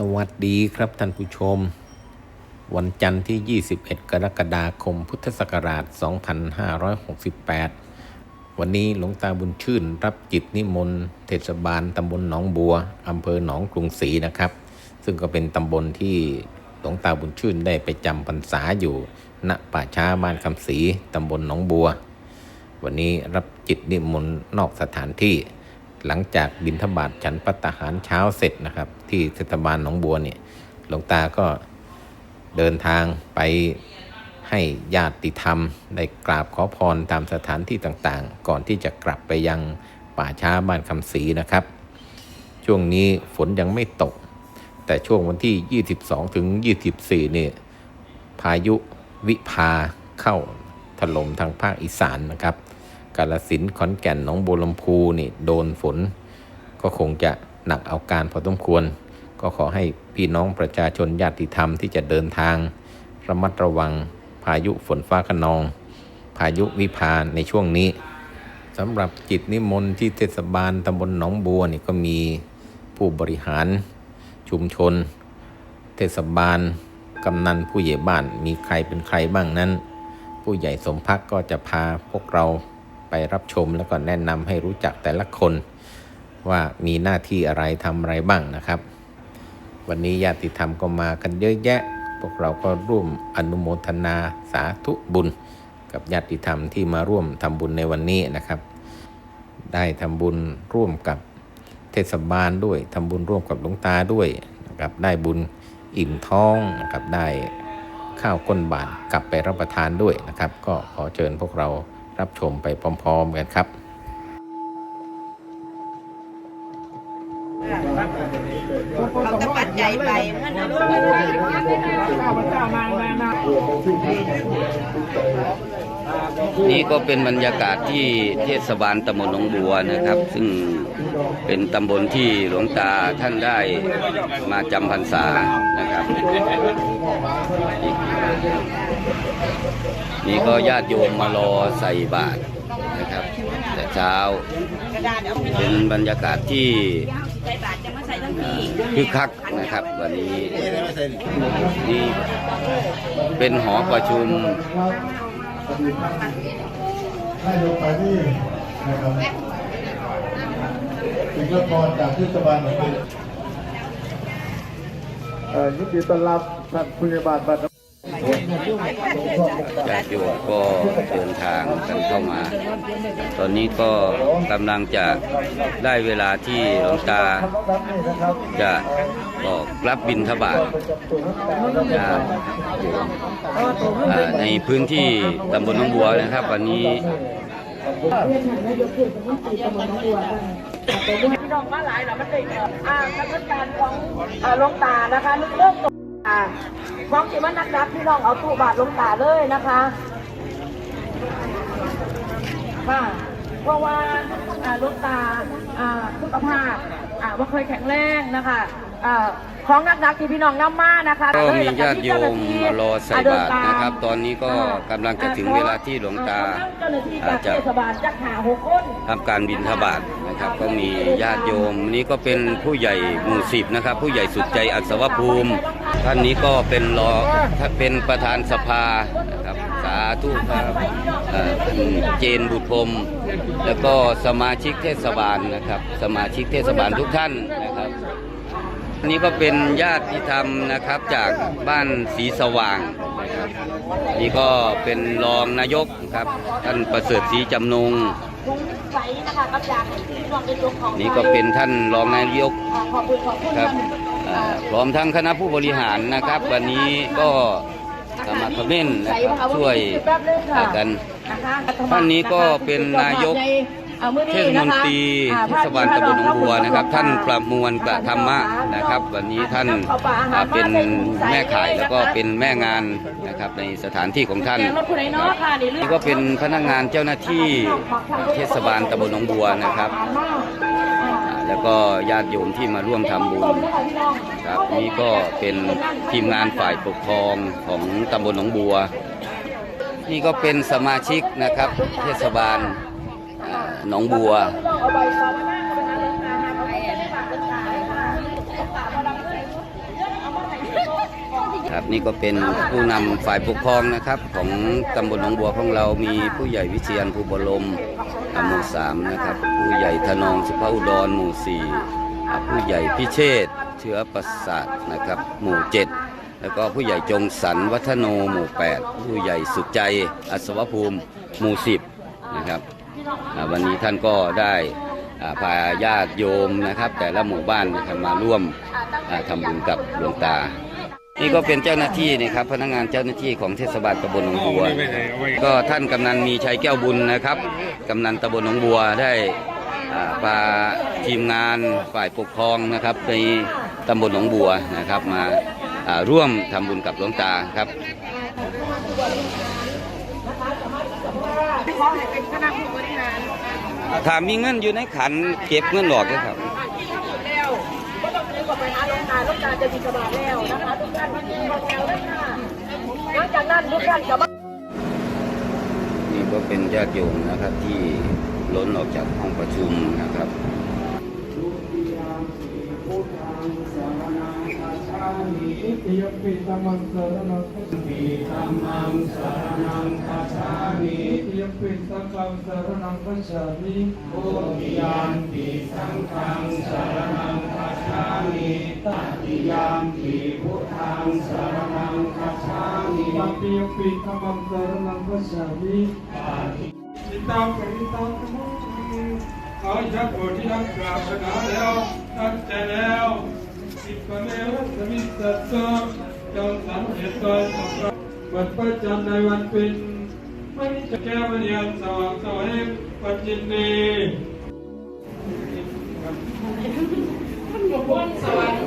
สวัสดีครับท่านผู้ชม วันจันทร์ที่ 21 กรกฎาคมพุทธศักราช 2568 วันนี้หลวงตาบุญชื่นรับจิตนิมนต์เทศบาลตำบลหนองบัวอำเภอหนองกรุงศรีนะครับ ซึ่งก็เป็นตำบลที่หลวงตาบุญชื่นได้ไปจำพรรษาอยู่ ณป่าช้าบ้านคำศรีตำบลหนองบัว วันนี้รับจิตนิมนต์นอกสถานที่ หลังจากบินทบาทฉันปัตตาหารเช้าเสร็จนะครับ ที่เทศบาลหนองบัวเนี่ยหลวงตาก็เดินทางไปให้ญาติธรรมได้กราบขอพรตามสถานที่ต่างๆ ก่อนที่จะกลับไปยังป่าช้าบ้านคำศรีนะครับ ช่วงนี้ฝนยังไม่ตก แต่ช่วงวันที่ 22 ถึง 24เนี่ยพายุวิภาเข้าถล่มทางภาคอีสานนะครับ กาลสินขอนแก่นหนองบัวลำพูนี่โดนฝน ก็คงจะหนักเอาการพอสมควร ก็ขอให้พี่น้องประชาชนญาติธรรมที่จะเดินทาง ระมัดระวังพายุฝนฟ้าขนอง พายุวิภาในช่วงนี้สำหรับจิตนิมนต์ที่เทศบาลตำบลหนองบัวนี่ก็มีผู้บริหารชุมชน เทศบาลกำนันผู้ใหญ่บ้านมีใครเป็นใครบ้างนั้น ผู้ใหญ่สมพักก็จะพาพวกเรา ไปรับชมแล้วก็แนะนำให้รู้จักแต่ละคนว่ามีหน้าที่อะไรทำอะไรบ้างนะครับ วันนี้ญาติธรรมก็มากันเยอะแยะ พวกเราก็ร่วมอนุโมทนาสาธุบุญ กับญาติธรรมที่มาร่วมทำบุญในวันนี้นะครับ ได้ทำบุญร่วมกับเทศบาลด้วยทำบุญร่วมกับหลวงตาด้วยนะครับได้บุญอิ่มท้องนะครับได้ข้าวก้นบาทกลับไปรับประทานด้วยนะครับ ก็ขอเชิญพวกเรา รับชมไปพร้อม ๆ กันครับเขาจะปัดใจไปมันนะลูก นี่ก็เป็นบรรยากาศที่เทศบาลตำบลหนองบัวนะครับ ซึ่งเป็นตำบลที่หลวงตาท่านได้มาจำพรรษานะครับ นี่ก็ญาติโยมมารอใส่บาตรนะครับ แต่เช้าเป็นบรรยากาศที่คึกคักนะครับ วันนี้นี่เป็นหอประชุม ให้ลงไปที่นะครับถึงละครจากเทศบาลหนองบัวเอ่อยินดีต้อนรับท่านผู้ใหญ่บ้านบ้าน ญาติโยมก็เดินทางกันเข้ามา ตอนนี้ก็กำลังจะได้เวลาที่หลวงตาจะบอกรับบิณฑบาตญาติอ่าในพื้นที่ตำบลหนองบัวนะครับ วันนี้พี่น้องมาหลายเหรอมันเป็นอ่าคณะการของหลวงตานะคะเรื่องตรง อ่าของที่มันนักๆพี่น้องเอาตู้บาทลงตาเลยนะคะค่ะเพราะว่าอ่าลงตาอ่าสุขภาพอ่าว่าเคยแข็งแรงนะคะอ่าของนักๆที่พี่น้องนำมานะคะก็เลมีแล้วญาติโยเจ้หน้มที่มารอใส่บาตรนะครับ ตอนนี้ก็กำลังจะถึงเวลาที่หลวงตาเจ้าหน้าที่อาจากจจะเทศบาลจักหาหกคนทำการบิณฑบาตนะครับ ก็มีญาติโยมนี่ก็เป็นผู้ใหญ่หมู่สิบนะครับ ผู้ใหญ่สุดใจอัศวภูมิ ท่านนี้ก็เป็นรอเป็นประธานสภานะครับสาธุครับเอ่อท่านเจนบุตรพรมแล้วก็สมาชิกเทศบาลนะครับ สมาชิกเทศบาลทุกท่านนะครับ อันนี้ก็เป็นญาติธรรมนะครับจากบ้านศรีสว่างนะครับนี่ก็เป็นรองนายกครับท่านประเสริฐศรีจำนงนี่ก็เป็นท่านรองนายกครับพร้อมทั้งคณะผู้บริหารนะครับ วันนี้ก็สมัครเม่นนะครับช่วยกันท่านนี้ก็เป็นนายก เทนี้ศมนะนคะตรีอ่าเทศบาลตำบลหนองบัวนะครับ ท่านประมวลประธรรมะนะครับ วันนี้ท่านอ่าเป็นแม่ข่ายแล้วก็เป็นแม่งานนะครับในสถานที่ของท่านแกงรถผู้ใดเนาะค่ะนี่นี่ก็เป็นพนักงานเจ้าหน้าที่เทศบาลตำบลหนองบัวนะครับอ่าแล้วก็ญาติโยมที่มาร่วมทำบุญครับนี่ก็เป็นทีมงานฝ่ายปกครองของตำบลหนองบัว นี่ก็เป็นสมาชิกนะครับ เทศบาลอ่า หนองบัวเอาใบนี้ก็เลยค่ะฝากมารับนี่ก็เป็นผู้นำฝ่ายปกครองนะครับ ของตำบลหนองบัวของเรามีผู้ใหญ่วิเชียนภูบรมหมู่สามนะครับ ผู้ใหญ่ธนองสุภาอุดรหมู่สี่ผู้ใหญ่พิเชษเชื้อประสาทนะครับหมู่เจ็ดแล้วก็ผู้ใหญ่จงสรรวัฒโนหมู่แปดผู้ใหญ่สุดใจอัศวภูมิหมู่สิบนะครับ วันนี้ท่านก็ได้พาญาติโยมนะครับ แต่ละหมู่บ้านมาร่วมอ่าทำบุญกับหลวงตา นี่ก็เป็นเจ้าหน้าที่นะครับ พนักงานเจ้าหน้าที่ของเทศบาลตำบลหนองบัว ก็ท่านกำนันมีชัยแก้วบุญนะครับกำนันตำบลหนองบัวได้พาทีมงานฝ่ายปกครองนะครับในตำบลหนองบัวนะครับมาร่วมทำบุญกับหลวงตาครับ ขอให้เป็นคณะผู้บริหารถ้ามีเงินอยู่ในขันเก็บเงินหลอกเลยครับแล้วก็ต้องซื้อกลับไปหาหลวงตาหลวงตาจะมีสบายแล้วนะคะทุกท่านมาที่มาแล้วนะคะหลังจากนั้นทุกท่านจะมานี่ก็เป็นญาติโยมนะครับที่ล้นออกจากห้องประชุมนะครับติยปิธรรมังสรนังคัจฉามิธรรมังสรนังคัจฉามิ ติยปิสังฆังสารนังคัจฉามิโอติยัมปิสังฆังสารนังคัจฉามิตติยัมปิพุทธังสารนังคัจฉามิตัติยปิธรรมังสรนังคัจฉามิจิตตังปริตังธรรมังขอยักโอที่รักกราบนาแล้วตั้งใจแล้วสิบคะแนนสมิทสัตว์จงสำเร็จโดยสมบูรณ์วันพระจันในวันเป็น ไม่จะแก้วเรียนสว่างสวยปัจจินีแย